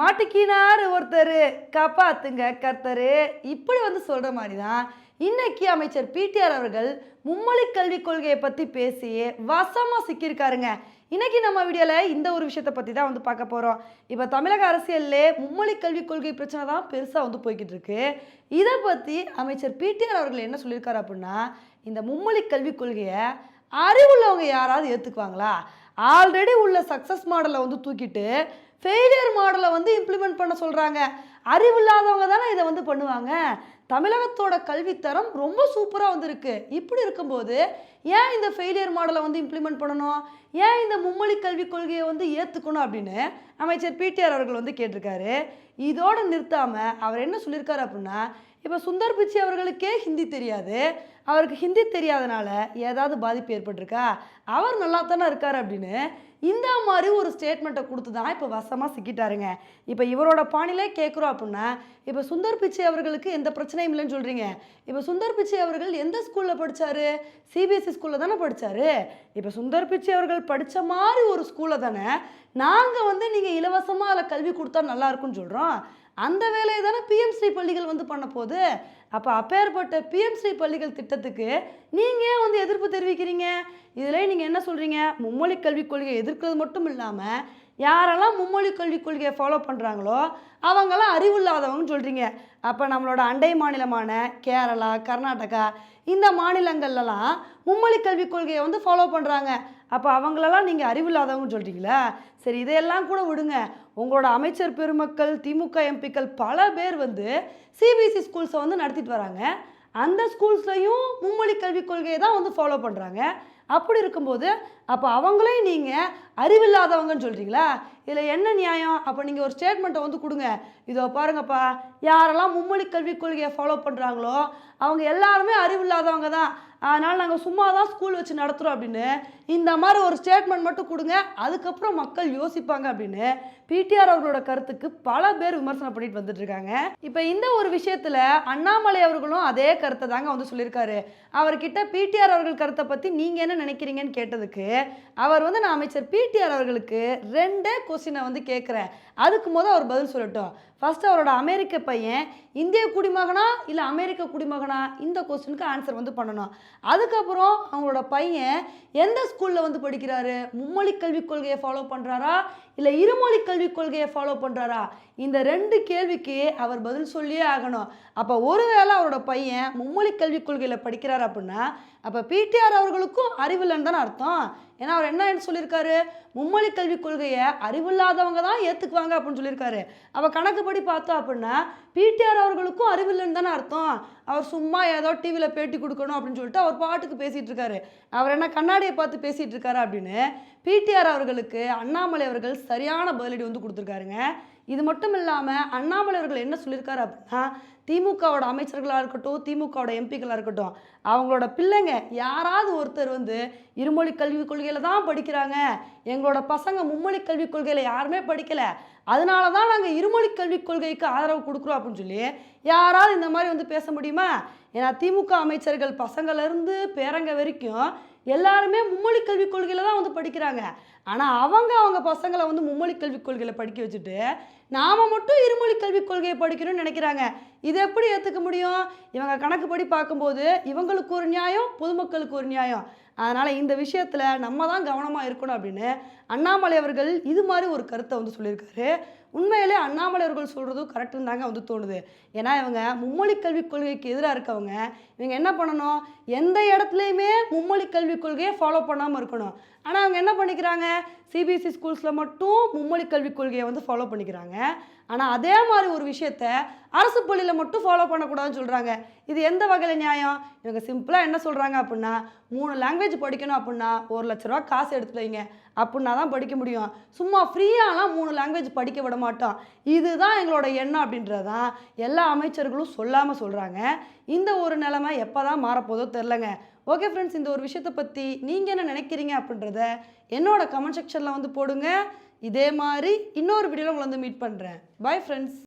மாட்டிக்கினார் ஒருத்தர். காப்பாத்துங்க கர்த்தரு. இப்படி வந்து சொல்கிற மாதிரி தான் இன்னைக்கு அமைச்சர் பிடிஆர் அவர்கள் மும்மொழி கல்விக் கொள்கையை பற்றி பேசி வசமாக சிக்கியிருக்காருங்க. இன்னைக்கு நம்ம வீடியோவில் இந்த ஒரு விஷயத்தை பற்றி தான் வந்து பார்க்க போகிறோம் இப்போ தமிழக அரசியலில் மும்மொழி கல்விக் கொள்கை பிரச்சனை தான் பெருசாக வந்து போய்கிட்டு இருக்கு. இதை பற்றி அமைச்சர் பிடிஆர் அவர்கள் என்ன சொல்லியிருக்காரு அப்படின்னா இந்த மும்மொழி கல்விக் கொள்கையை அறிவுள்ளவங்க யாராவது ஏற்றுக்குவாங்களா ஆல்ரெடி உள்ள சக்ஸஸ் மாடலை வந்து தூக்கிட்டு ஃபெயிலியர் மாடலை வந்து இம்ப்ளிமெண்ட் பண்ண சொல்கிறாங்க அறிவில்லாதவங்க தானே இதை வந்து பண்ணுவாங்க. தமிழகத்தோட கல்வித்தரம் ரொம்ப சூப்பராக வந்திருக்கு. இப்படி இருக்கும்போது ஏன் இந்த ஃபெயிலியர் மாடலை வந்து இம்ப்ளிமெண்ட் பண்ணணும்? ஏன் இந்த மும்மொழி கல்விக் கொள்கையை வந்து ஏற்றுக்கணும் அப்படின்னு அமைச்சர் பிடிஆர் அவர்கள் வந்து கேட்டிருக்காரு. இதோடு நிறுத்தாமல் அவர் என்ன சொல்லியிருக்காரு அப்படின்னா இப்போ சுந்தர் பிச்சை அவர்களுக்கே ஹிந்தி தெரியாது. அவருக்கு ஹிந்தி தெரியாதனால ஏதாவது பாதிப்பு ஏற்பட்டிருக்கா? அவர் நல்லா தானே இருக்கார் அப்படின்னு இந்த மாதிரி ஒரு ஸ்டேட்மெண்ட்டை கொடுத்து தான் இப்போ வசமாக சிக்கிட்டாருங்க. இப்போ இவரோட பாணிலே கேட்குறோம் அப்படின்னா இப்போ சுந்தர் பிச்சை அவர்களுக்கு எந்த பிரச்சனையும் இல்லைன்னு சொல்கிறீங்க இப்போ சுந்தர் பிச்சை அவர்கள் எந்த ஸ்கூலில் படித்தாரு சிபிஎஸ்சி ஸ்கூலில் தானே படித்தாரு இப்போ சுந்தர் பிச்சை அவர்கள் படித்த மாதிரி ஒரு ஸ்கூலில் தானே நாங்கள் வந்து நீங்கள் இலவசமாக அதில் கல்வி கொடுத்தா நல்லா இருக்கும்னு சொல்கிறோம் அந்த வேலையை தானே பிஎம்ஸ்ரீ பள்ளிகள் வந்து பண்ண போகுது. அப்போ அப்பேற்பட்ட பிஎம்ஸ்ரீ பள்ளிகள் திட்டத்துக்கு நீங்கள் ஏன் வந்து எதிர்ப்பு தெரிவிக்கிறீங்க? இதில் நீங்கள் என்ன சொல்கிறீங்க மும்மொழி கல்விக் கொள்கையை எதிர்க்கிறது மட்டும் இல்லாமல் யாரெல்லாம் மும்மொழி கல்விக் கொள்கையை ஃபாலோ பண்ணுறாங்களோ அவங்கெல்லாம் அறிவில்லாதவங்கன்னு சொல்கிறீங்க அப்போ நம்மளோட அண்டை மாநிலமான கேரளா கர்நாடகா இந்த மாநிலங்கள்லாம் மும்மொழி கல்விக் கொள்கையை வந்து ஃபாலோ பண்ணுறாங்க அப்போ அவங்களெல்லாம் நீங்கள் அறிவில்லாதவங்கன்னு சொல்கிறீங்களா சரி இதையெல்லாம் கூட விடுங்க. உங்களோட அமைச்சர் பெருமக்கள் திமுக எம்பிக்கள் பல பேர் வந்து சிபிஎஸ்சி ஸ்கூல்ஸை வந்து நடத்திட்டு வராங்க. அந்த ஸ்கூல்ஸ்லையும் மும்மொழி கல்விக் கொள்கையை தான் வந்து ஃபாலோ பண்ணுறாங்க அப்படி இருக்கும்போது அப்போ அவங்களையும் நீங்கள் அறிவில்லாதவங்கன்னு சொல்கிறீங்களா இதில் என்ன நியாயம்? அப்போ நீங்கள் ஒரு ஸ்டேட்மெண்ட்டை வந்து கொடுங்க. இதோ பாருங்கப்பா யாரெல்லாம் மும்மொழி கல்விக் கொள்கையை ஃபாலோ பண்ணுறாங்களோ அவங்க எல்லாருமே அறிவில்லாதவங்க தான். அதனால் நாங்கள் சும்மா தான் ஸ்கூல் வச்சு நடத்துகிறோம் அப்படின்னு. இந்த மாதிரி ஒரு ஸ்டேட்மெண்ட் மட்டும் கொடுங்க. அதுக்கப்புறம் மக்கள் யோசிப்பாங்க அப்படின்னு பிடிஆர் அவர்களோட கருத்துக்கு பல பேர் விமர்சனம் பண்ணிட்டு வந்துட்டு இருக்காங்க. இப்போ இந்த ஒரு விஷயத்தில் அண்ணாமலை அவர்களும் அதே கருத்தை தாங்க வந்து சொல்லியிருக்காரு. அவர்கிட்ட பிடிஆர் அவர்கள் கருத்தை பற்றி நீங்கள் என்ன நினைக்கிறீங்கன்னு கேட்டதுக்கு அவர் வந்து நான் அமைச்சர் பிடிஆர் அவர்களுக்கு ரெண்டே கொஸ்டினை வந்து கேட்குறேன் அதுக்கு முதல் அவர் பதில் சொல்லட்டும். ஃபர்ஸ்ட் அவரோட அமெரிக்க பையன் இந்திய குடிமகனா இல்லை அமெரிக்க குடிமகனா? இந்த கொஸ்டினுக்கு ஆன்சர் வந்து பண்ணணும். அதுக்கப்புறம் அவங்களோட பையன் எந்த ஸ்கூலில் வந்து படிக்கிறாரு? மும்மொழி கல்விக் கொள்கையை ஃபாலோ பண்ணுறாரா இல்லை இருமொழி கல்விக் கொள்கையை ஃபாலோ பண்ணுறாரா இந்த ரெண்டு கேள்விக்கு அவர் பதில் சொல்லியே ஆகணும். அப்போ ஒருவேளை அவரோட பையன் மும்மொழி கல்விக் கொள்கையில் படிக்கிறார் அப்படின்னா அப்போ பிடிஆர் அவர்களுக்கும் அறிவில்லைன்னு தானே அர்த்தம்? ஏன்னா அவர் என்ன என்ன சொல்லியிருக்காரு? மும்மொழி கல்விக் கொள்கையை அறிவில்லாதவங்க தான் ஏற்றுக்குவாங்க அப்படின்னு சொல்லியிருக்காரு. அவள் கணக்குப்படி பார்த்தோம் அப்படின்னா பிடிஆர் அவர்களுக்கும் அறிவில்லைன்னு தானே அர்த்தம். அவர் சும்மா ஏதோ டிவியில் பேட்டி கொடுக்கணும் அப்படின்னு சொல்லிட்டு அவர் பாட்டுக்கு பேசிகிட்டு இருக்காரு. அவர் என்ன கண்ணாடியை பார்த்து பேசிகிட்டு இருக்காரு அப்படின்னு பிடிஆர் அவர்களுக்கு அண்ணாமலை அவர்கள் சரியான பதிலடி வந்து கொடுத்துருக்காருங்க. இது மட்டும் இல்லாமல் அண்ணாமலை அவர்கள் என்ன சொல்லியிருக்காரு அப்படின்னா திமுகவோட அமைச்சர்களாக இருக்கட்டும் திமுகவோட எம்பிக்களாக இருக்கட்டும் அவங்களோட பிள்ளைங்க யாராவது ஒருத்தர் வந்து இருமொழி கல்விக் கொள்கையில் தான் படிக்கிறாங்க. எங்களோட பசங்க மும்மொழி கல்விக் கொள்கையில் யாருமே படிக்கலை. அதனால தான் நாங்கள் இருமொழி கல்விக் கொள்கைக்கு ஆதரவு கொடுக்குறோம் அப்படின்னு சொல்லி யாராவது இந்த மாதிரி வந்து பேச முடியுமா? ஏன்னா திமுக அமைச்சர்கள் பசங்கள்லேருந்து பேரங்க வரைக்கும் எல்லாருமே மும்மொழி கல்விக் கொள்கையில் தான் வந்து படிக்கிறாங்க. ஆனால் அவங்க அவங்க பசங்களை வந்து மும்மொழி கல்விக் கொள்கையில் படிக்க வச்சுட்டு நாம் மட்டும் இருமொழி கல்விக் கொள்கையை படிக்கணும்னு நினைக்கிறாங்க. இது எப்படி ஏற்றுக்க முடியும்? இவங்க கணக்குப்படி பார்க்கும்போது இவங்களுக்கு ஒரு நியாயம் பொதுமக்களுக்கு ஒரு நியாயம். அதனால் இந்த விஷயத்தில் நம்ம தான் கவனமாக இருக்கணும் அப்படின்னு அண்ணாமலை அவர்கள் இது மாதிரி ஒரு கருத்தை வந்து சொல்லியிருக்காரு. உண்மையிலே அண்ணாமலை அவர்கள் சொல்கிறதும் கரெக்டுன்னு தாங்க வந்து தோணுது. ஏன்னா இவங்க மும்மொழி கல்விக் கொள்கைக்கு எதிராக இருக்கவங்க. இவங்க என்ன பண்ணணும்? எந்த இடத்துலையுமே மும்மொழி கல்விக் கொள்கையை ஃபாலோ பண்ணாமல் இருக்கணும். ஆனால் அவங்க என்ன பண்ணிக்கிறாங்க? சிபிஎஸ்சி ஸ்கூல்ஸில் மட்டும் மும்மொழி கல்விக் கொள்கையை வந்து ஃபாலோ பண்ணிக்கிறாங்க. ஆனால் அதே மாதிரி ஒரு விஷயத்த அரசு பள்ளியில் மட்டும் ஃபாலோ பண்ணக்கூடாதுன்னு சொல்கிறாங்க இது எந்த வகையில் நியாயம்? இவங்க சிம்பிளாக என்ன சொல்கிறாங்க அப்படின்னா மூணு லாங்குவேஜ் படிக்கணும் அப்படின்னா ஒரு லட்ச ரூபா காசு எடுத்து வைங்க அப்படின்னா தான் படிக்க முடியும். சும்மா ஃப்ரீயாலாம் மூணு லாங்குவேஜ் படிக்க விட மாட்டோம் இதுதான் எங்களோட எண்ணம் அப்படின்றதான் எல்லா அமைச்சர்களும் சொல்லாமல் சொல்கிறாங்க இந்த ஒரு நிலைமை எப்போ தான் மாறப்போதோ தெரிலங்க ஓகே ஃப்ரெண்ட்ஸ் இந்த ஒரு விஷயத்தை பற்றி நீங்கள் என்ன நினைக்கிறீங்க அப்படின்றத என்னோட கமெண்ட் செக்ஷனில் வந்து போடுங்க. இதே மாதிரி இன்னொரு வீடியோவில் உங்களை வந்து மீட் பண்ணுறேன் பை ஃப்ரெண்ட்ஸ்